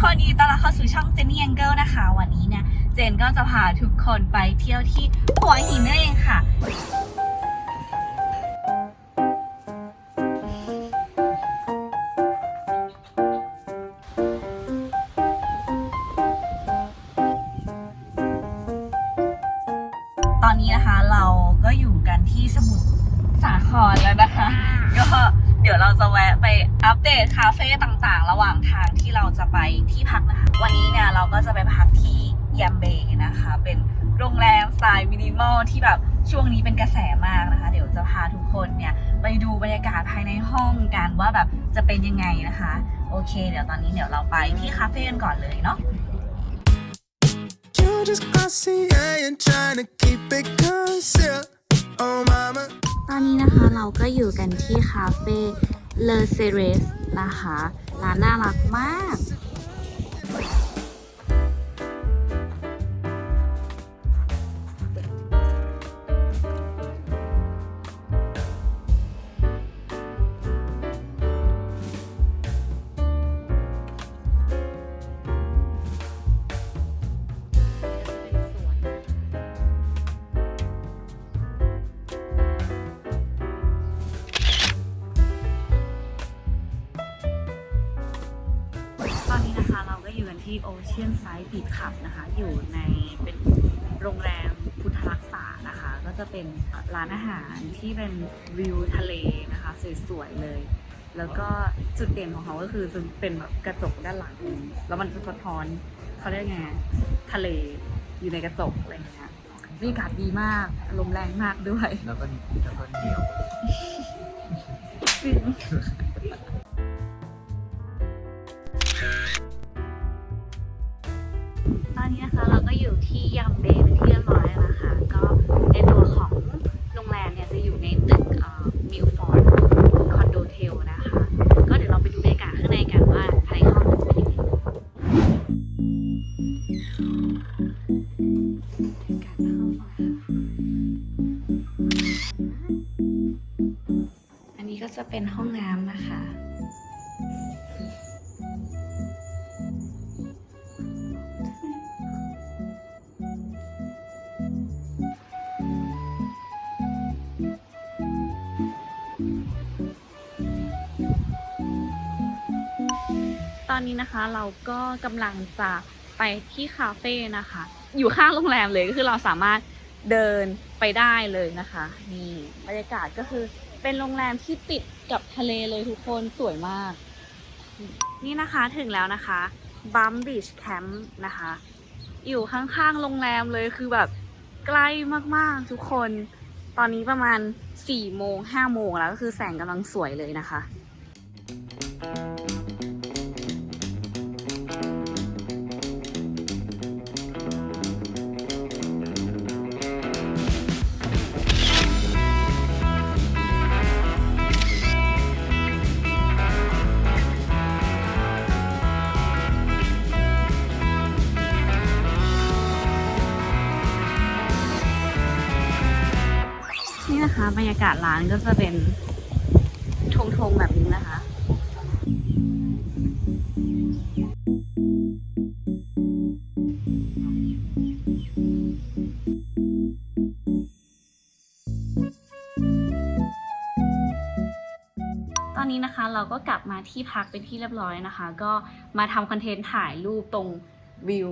คนยินดีต้อนรับเข้าสู่ช่องเจนนี่แองเกิลนะคะ วันนี้เนี่ย เจนก็จะพาทุกคนไปเที่ยวที่หัวหินนั่นเองค่ะ ที่ยัมเบย์นะคะ เป็นโรงแรมสไตล์มินิมอลที่แบบช่วงนี้เป็นกระแสมากนะคะ เดี๋ยวจะพาทุกคนเนี่ยไปดูบรรยากาศภายในห้องกันว่าแบบจะเป็นยังไงนะคะ โอเค เดี๋ยวตอนนี้เดี๋ยวเราไปที่คาเฟ่กันก่อนเลยเนาะ You just glossy and trying to keep it concealed. Oh, mama. ตอนนี้นะคะเราก็อยู่กันที่คาเฟ่เลเซเรสนะคะ ร้านน่ารักมาก ก็อยู่กันที่ Ocean Side Beach Club นะคะ อยู่ในเป็นโรงแรมพุทธรักษานะคะ ก็จะเป็นร้านอาหารที่เป็นวิวทะเลนะคะ สวยๆเลย แล้วก็จุดเด่นของเขาก็คือจะเป็นแบบกระจกด้านหลัง แล้วมันจะสะท้อนเขาเรียกไงทะเลอยู่ในกระจกอะไรอย่างเงี้ยบรรยากาศดีมากลมแรงมากด้วย แล้วก็แล้วก็เหนียวต อนนี้นะคะเราก็กำลังจะไปที่คาเฟ่นะคะ อยู่ข้างโรงแรมเลยก็คือเราสามารถเดินไปได้เลยนะคะนี่บรรยากาศก็คือเป็นโรงแรมที่ติดกับทะเลเลยทุกคนสวยมาก นี่นะคะถึงแล้วนะคะบัมบีชแคมป์นะคะ อยู่ข้างๆโรงแรมเลยคือแบบใกล้มากๆทุกคน ตอนนี้ประมาณ4โมง5โมงแล้วก็คือแสงกำลังสวยเลยนะคะากาศร้านก็จะเป็นทงๆแบบนี้นะคะ ตอนนี้นะคะเราก็กลับมาที่พักเป็นที่เรียบร้อยนะคะ ก็มาทำคอนเทนต์ถ่ายรูปตรงวิว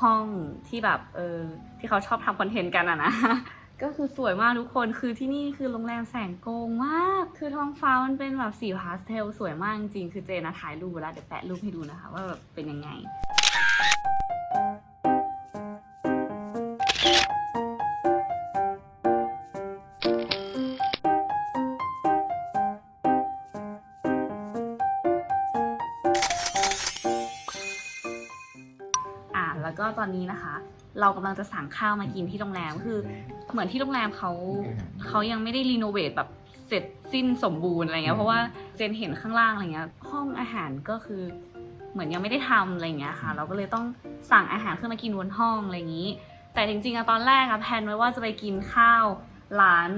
ห้องที่แบบเออที่เขาชอบทำคอนเทนต์กันอะนะ ก็คือสวยมากทุกคนคือที่นี่คือโรงแรมแสงโกงมาก คือท้องฟ้ามันเป็นแบบสีพาสเทลสวยมากจริงคือเจนะถ่ายรูปแล้วเดี๋ยวแปะรูปให้ดูนะคะ ว่าแบบเป็นยังไง ก็ตอนนี้นะคะ เรากำลังจะสั่งข้าวมากินที่โรงแรมคือเหมือนที่โรงแรมเขาเขายังไม่ได้รีโนเวทแบบเสร็จสิ้นสมบูรณ์อะไรเงี้ยเพราะว่าเจนเห็นข้างล่างอะไรเงี้ยห้องอาหารก็คือเหมือนยังไม่ได้ทำอะไรเงี้ยค่ะ เราก็เลยต้องสั่งอาหารขึ้นมากินบนห้องอะไรอย่างนี้ แต่จริงๆอะตอนแรกอะแพลนไว้ว่าจะไปกินข้าวร้าน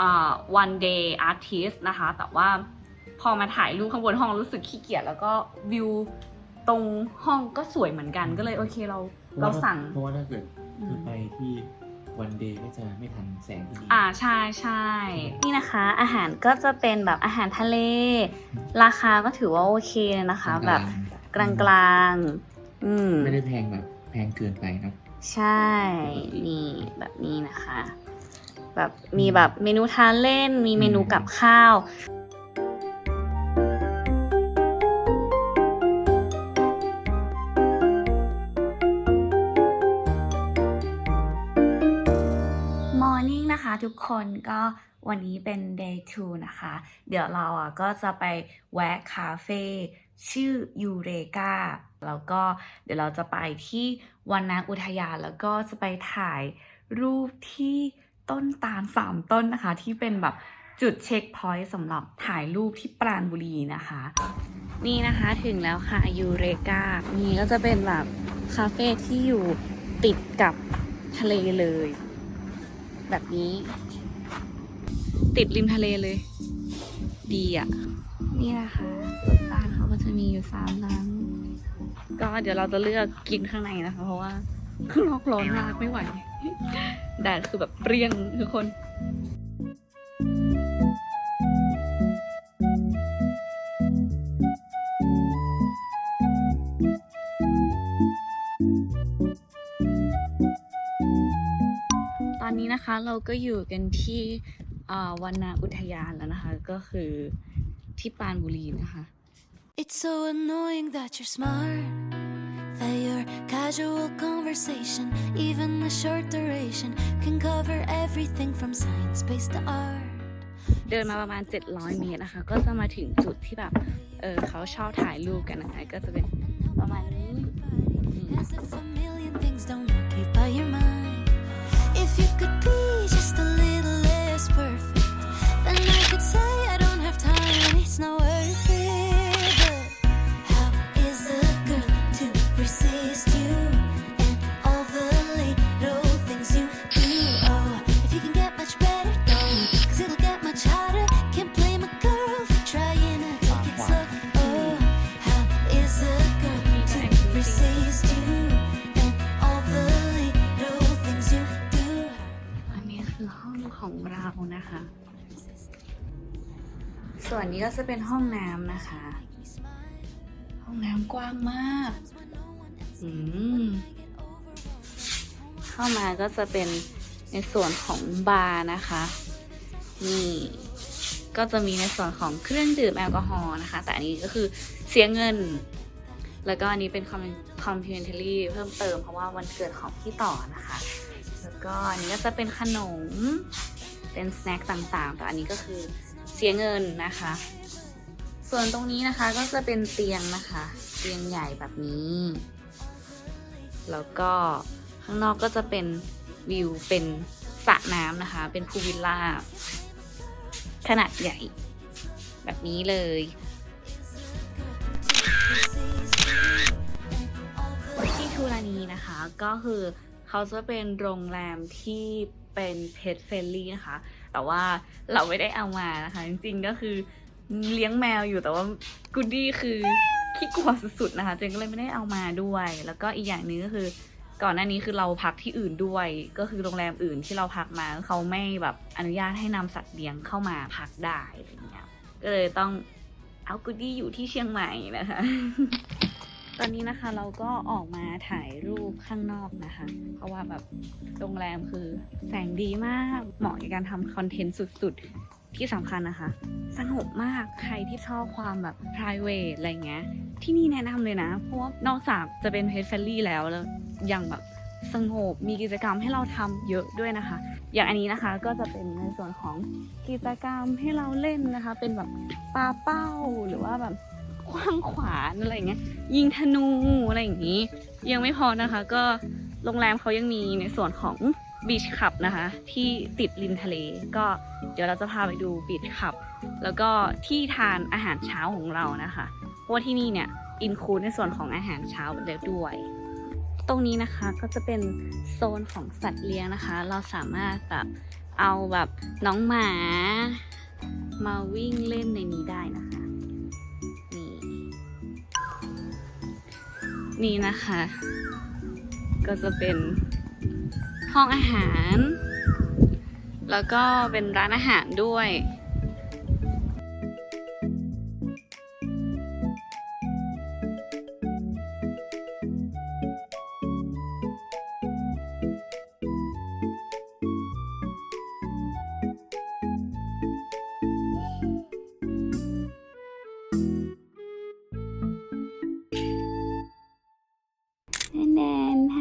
อ่า one day artist นะคะ แต่ว่าพอมาถ่ายรูปข้างบนห้องรู้สึกขี้เกียจแล้วก็วิวตรงห้องก็สวยเหมือนกันก็เลยโอเคเรา เราสั่ง เพราะว่าถ้าเกิดอืมคือไปที่วันเดย์ก็จะไม่ทันแสงที่นี่อ่าใช่ใช่นี่นะคะ อาหารก็จะเป็นแบบอาหารทะเล ราคาก็ถือว่าโอเคเลยนะคะ แบบกลางๆอืมไม่ได้แพงแบบแพงเกินไปเนอะใช่นี่แบบนี้นะคะ แบบมีแบบเมนูทานเล่นมีเมนูกับข้าว ทุกคนก็วันนี้เป็น day 2 นะคะ เดี๋ยวเราอะก็จะไปแวะคาเฟ่ชื่อยูเรกาแล้วก็เดี๋ยวเราจะไปที่วันนาอุทยานแล้วก็จะไปถ่ายรูปที่ต้นตาลสามต้นนะคะ ที่เป็นแบบจุดเช็คพอยต์สำหรับถ่ายรูปที่ปราณบุรีนะคะ นี่นะคะถึงแล้วค่ะยูเรกานี่ก็จะเป็นแบบคาเฟ่ที่อยู่ติดกับทะเลเลย แบบนี้ ติดริมทะเลเลย ดีอะ นี่นะคะร้านเขาก็จะมีอยู่สามร้านก็เดี๋ยวเราจะเลือกกินข้างในนะคะ เพราะว่าข้างนอกร้อนมากไม่ไหวแดดคือแบบเปรี้ยงทุกคน เราก็อยู่กันที่อ่าวันนาอุทยานแล้วนะคะ ก็คือที่ปรานบุรีนะคะ It's so annoying that you're smart. That your casual conversation, even a short duration, can cover everything from science based to art. เดินมาประมาณ 700 เมตรนะคะ ก็จะมาถึงจุดที่แบบ เออเขาชอบถ่ายรูปกันนะคะ ก็จะเป็นประมาณนี้ As if a million นี้ก็จะเป็นห้องน้ำนะคะ ห้องน้ำกว้างมากอืมเข้ามาก็จะเป็นในส่วนของบาร์นะคะ นี่ก็จะมีในส่วนของเครื่องดื่มแอลกอฮอล์นะคะ แต่อันนี้ก็คือเสียเงิน แล้วก็อันนี้เป็นคอมเพลนเทอรี่เพิ่มเติมเพราะว่าวันเกิดของพี่ต่อนะคะ แล้วก็อันนี้ก็จะเป็นขนม เป็นสแน็คต่างๆ แต่อันนี้ก็คือ สียเงินนะคะ ส่วนตรงนี้นะคะก็จะเป็นเตียงนะคะ เตียงใหญ่แบบนี้ แล้วก็ข้างนอกก็จะเป็นวิวเป็นสระน้ำนะคะ เป็นพูวิลล่าขนาดใหญ่ แบบนี้เลยที่ทูรานีนะคะก็คือเขาจะเป็นโรงแรมที่เป็นเพ t เฟ n ลี่นะคะ แต่ว่าเราไม่ได้เอามานะคะ จริงๆก็คือเลี้ยงแมวอยู่แต่ว่ากูดี้คือขี้กลัวสุดๆนะคะเจนก็เลยไม่ได้เอามาด้วย แล้วก็อีกอย่างหนึงก็คือ ก่อนหน้านี้คือเราพักที่อื่นด้วย ก็คือโรงแรมอื่นที่เราพักมาเขาไม่แบบอนุญาตให้นำสัตว์เลี้ยงเข้ามาพักได้อะไรเงี้ยก็เลยต้องเอากูดี้อยู่ที่เชียงใหม่นะคะ ตอนนี้นะคะเราก็ออกมาถ่ายรูปข้างนอกนะคะ เพราะว่าแบบโรงแรมคือแสงดีมาก เหมาะในการทำคอนเทนต์สุดๆ ที่สำคัญนะคะ สงบมากใครที่ชอบความแบบ p r i v a t อะไรเงี้ย ที่นี่แนะนำเลยนะ เพราะว่านอกจากจะเป็นเพจแฟ l ลี่แล้วแล้วยังแบบสงบมีกิจกรรมให้เราทำเยอะด้วยนะคะ อย่างอันนี้นะคะก็จะเป็นในส่วนของกิจกรรมให้เราเล่นนะคะ เป็นแบบปลาเป้าหรือว่าแบบ คว้างขวานอะไรเงี้ยยิงธนูอะไรอย่างนี้ ยังไม่พอนะคะ ก็โรงแรมเขายังมีในส่วนของบีชคลับนะคะ ที่ติดริมทะเล ก็เดี๋ยวเราจะพาไปดูบีชคลับ แล้วก็ที่ทานอาหารเช้าของเรานะคะ เพราะว่าที่นี่เนี่ยอินคูดในส่วนของอาหารเช้าแล้วด้วย ตรงนี้นะคะก็จะเป็นโซนของสัตว์เลี้ยงนะคะ เราสามารถแบบเอาแบบน้องหมา มาวิ่งเล่นในนี้ได้นะคะ นี่นะคะ ก็จะเป็นห้องอาหาร แล้วก็เป็นร้านอาหารด้วย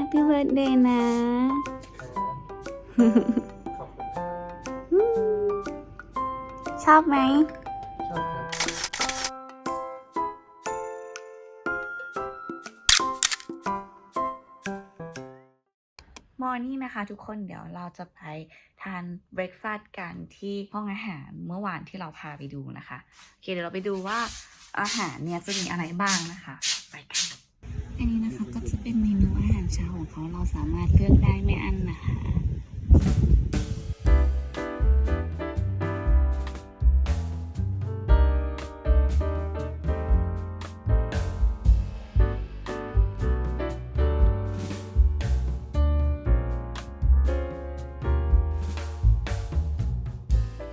ปปี้เบิร์ดเดย์นะ ขอบคุณครับชอบไหม ชอบครับ มอร์นิ่งนะคะทุกคนเดี๋ยวเราจะไปทานเบรคฟาสต์กันที่ห้องอาหารเมื่อวานที่เราพาไปดูนะคะ โอเคเดี๋ยวเราไปดูว่าอาหารเนี่ยจะมีอะไรบ้างนะคะ ไปกันอัน ของเราสามารถเลือกได้ไม่อั้นนะคะ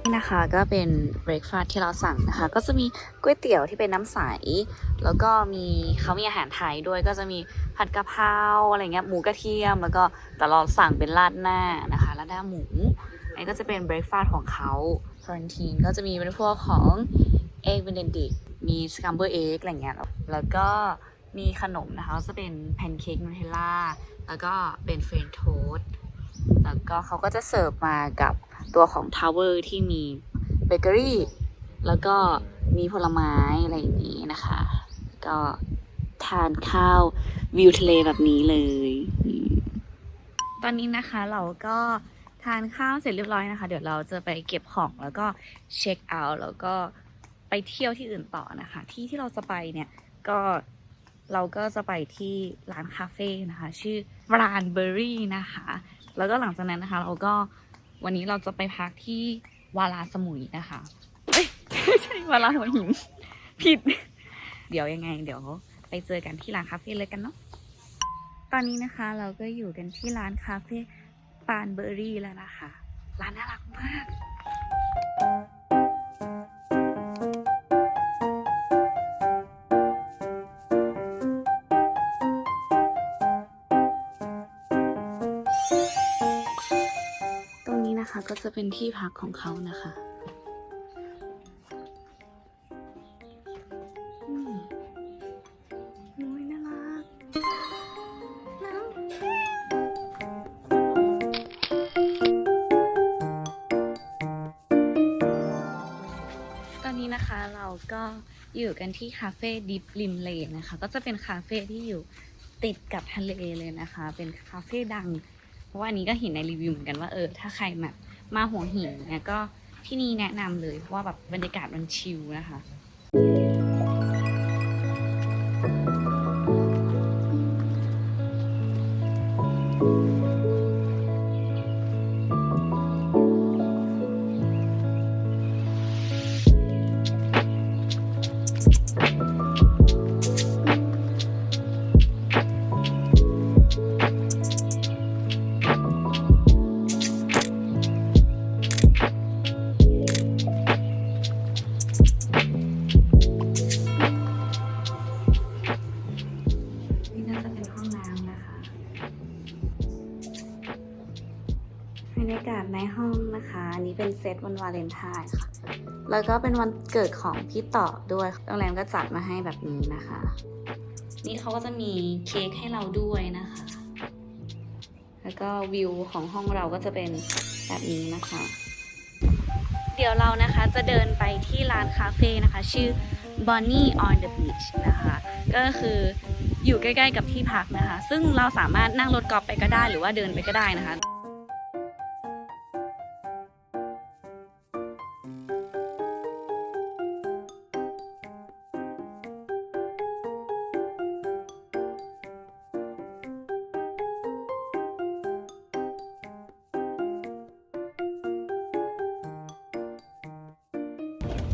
นี่นะคะก็เป็นเบรคฟาสที่เราสั่งนะคะ ก็จะมีก๋วยเตี๋ยวที่เป็นน้ำใส แล้วก็มีเขามีอาหารไทยด้วยก็จะมี ผัดกะเพราอะไรเงี้ยหมูกระเทียมแล้วก็แต่เราสั่งเป็นราดหน้านะคะราดหน้าหมูอันนี้ก็จะเป็นเบรคฟาสต์ของเขาคอรันทีนก็จะมีเป็นพวกของเอ็กเบนเดนดิกมีสคัมเบอร์เอ็กอะไรเงี้ยแล้วแล้วก็มีขนมนะคะก็จะเป็นแพนเค้กนูเทลล่าแล้วก็เป็นเฟรนโทสต์แล้วก็เขาก็จะเสิร์ฟมากับตัวของทาวเวอร์ที่มีเบเกอรี่แล้วก็มีผลไม้อะไรอย่างนี้นะคะ ก็ ทานข้าววิวทะเลแบบนี้เลย ตอนนี้นะคะเราก็ทานข้าวเสร็จเรียบร้อยนะคะ เดี๋ยวเราจะไปเก็บของแล้วก็เช็คเอาท์แล้วก็ไปเที่ยวที่อื่นต่อนะคะ ที่ที่เราจะไปเนี่ยก็เราก็จะไปที่ร้านคาเฟ่นะคะ ชื่อรานเบอรี่นะคะ แล้วก็หลังจากนั้นนะคะ เราก็วันนี้เราจะไปพักที่วาลาสมุยนะคะเอ้ยไม่ใช่วาลาหัวหินผิด เดี๋ยวยังไง เดี๋ยว ไปเจอกันที่ร้านคาเฟ่เลยกันเนาะตอนนี้นะคะเราก็อยู่กันที่ร้านคาเฟ่ปานเบอร์รี่แล้วนะคะ ร้านน่ารักมากตรงนี้นะคะก็จะเป็นที่พักของเขานะคะ กันที่คาเฟ่ดิฟริมเลนนะคะ ก็จะเป็นคาเฟ่ที่อยู่ติดกับทะเลเลยนะคะ เป็นคาเฟ่ดัง เพราะว่าอันนี้ก็เห็นในรีวิวเหมือนกันว่าเออถ้าใครแบบมาหัวหินเนี่ยก็ที่นี่แนะนำเลยเพราะว่าแบบบรรยากาศมันชิลนะคะ วาเลนไทน์ค่ะ แล้วก็เป็นวันเกิดของพี่ต่อด้วยโรงแรมก็จัดมาให้แบบนี้นะคะ นี่เขาก็จะมีเค้กให้เราด้วยนะคะ แล้วก็วิวของห้องเราก็จะเป็นแบบนี้นะคะ เดี๋ยวเรานะคะจะเดินไปที่ร้านคาเฟ่นะคะ ชื่อ Bonnie on the Beach นะคะ ก็คืออยู่ใกล้ ๆ กับที่พักนะคะ ซึ่งเราสามารถนั่งรถกอล์ฟไปก็ได้ หรือว่าเดินไปก็ได้นะคะ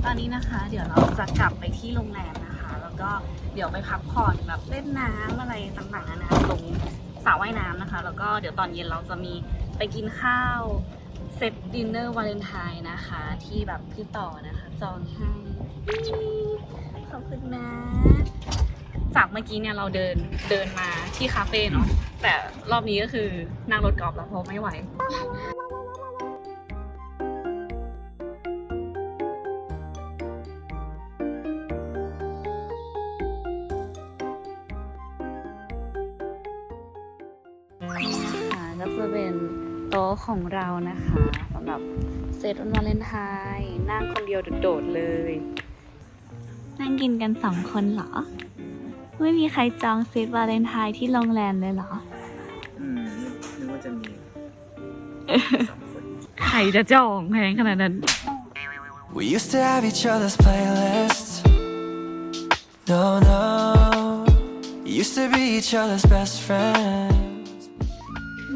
ตอนนี้นะคะ เดี๋ยวเราจะกลับไปที่โรงแรมนะคะ แล้วก็เดี๋ยวไปพักผ่อนแบบเล่นน้ำอะไรต่างๆนานาตรงสระว่ายน้ำนะคะ แล้วก็เดี๋ยวตอนเย็นเราจะมีไปกินข้าวเซตดินเนอร์วาเลนไทน์นะคะ ที่แบบพี่ต่อนะคะ จองให้ขอบคุณนะ จากเมื่อกี้เนี่ยเราเดินเดินมาที่คาเฟ่เนาะแต่รอบนี้ก็คือนั่งรถกอล์ฟแล้วเพราะไม่ไหว จะเป็นโต๊ะของเรานะคะสำหรับเซตวันวาเลนไทน์นั่งคนเดียวโดดๆเลย นั่งกินกันสองคนเหรอ ไม่มีใครจองเซตวาเลนไทน์ที่โรงแรมเลยเหรอ อืมนึกว่าจะมีสองคนใครจะจองแพงขนาดนั้น We used to have each other's playlists. No, no. Used to be each other's best friends.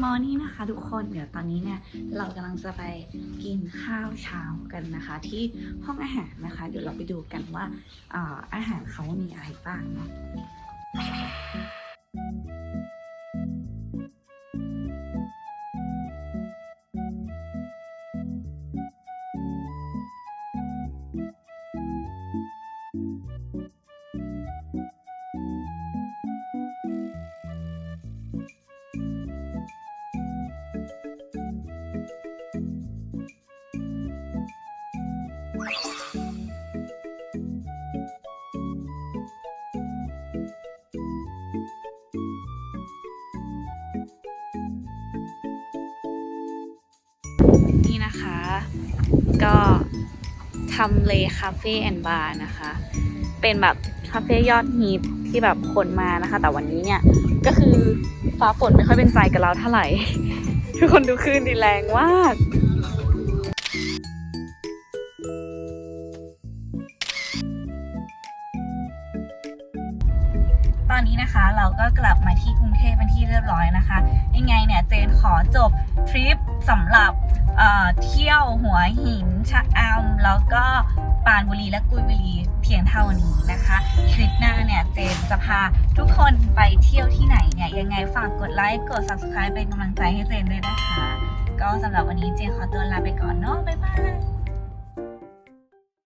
มอร์นี่นะคะทุกคนเดี๋ยวตอนนี้เนี่ยเรากำลังจะไปกินข้าวเช้ากันนะคะ ที่ห้องอาหารนะคะ เดี๋ยวเราไปดูกันว่าอ่าอาหารเขามีอะไรบ้างเนาะ นี่นะคะ ก็ทำเลคาเฟ่แอนด์บาร์นะคะ เป็นแบบคาเฟ่ยอดฮิตที่แบบคนมานะคะ แต่วันนี้เนี่ยก็คือฟ้าฝนไม่ค่อยเป็นใจกับเราเท่าไหร่ ทุกคนดูคลื่นดีแรงมากตอนนี้นะคะเราก็กลับมาที่กรุงเทพเป็นที่เรียบร้อยนะคะ ยังไงเนี่ยเจนขอจบทริปสำหรับ เที่ยวหัวหินชะอำแล้วก็ปานบุรีและกุยบุรีเพียงเท่านี้นะคะ คลิปหน้าเนี่ยเจนจะพาทุกคนไปเที่ยวที่ไหนเนี่ยยังไงฝากกดไลค์กด subscribe เป็นกำลังใจให้เจนด้วยนะคะ ก็สำหรับวันนี้เจนขอตัวลาไปก่อนเนาะบ๊ายบาย